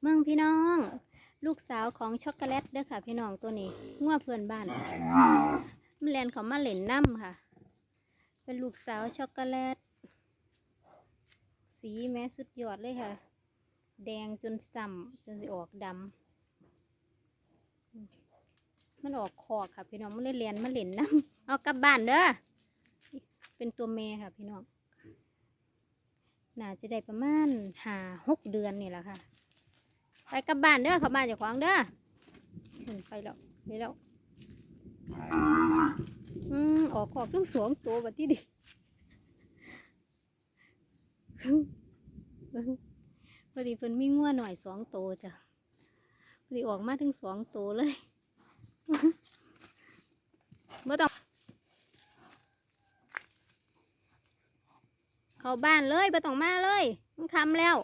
เมืองพี่น้อง ลูกสาวของช็อกโกแลตเด้อค่ะ พี่น้องตัวนี้งัวเพื่อนบ้านมันแลนเขามาเล่นน้ำค่ะ เป็นลูกสาวช็อกโกแลต สีแม้สุดยอดเลยค่ะ แดงจนส่ำจนสิออกดำมันออกคอค่ะ พี่น้องมันเลยเลียนมาเล่นน้ำเอากลับบ้านเด้อเป็นตัวเมค่ะ พี่น้องน่าจะได้ประมาณหาหกเดือนนี่แหละค่ะ ไปกลับบ้านเด้อเข้าบ้านเจ้าของเด้อไปแล้วไปแล้วอืมออกขอบทั้งสองตัวบัดที่ดิพอดีเพิ่นมีงัวหน่อยสองตัวจ้ะพอดีออกมาถึงสองตัวเลยบ่ต้องเข้าบ้านเลยบ่ต้องมาเลยมันคำแล้ว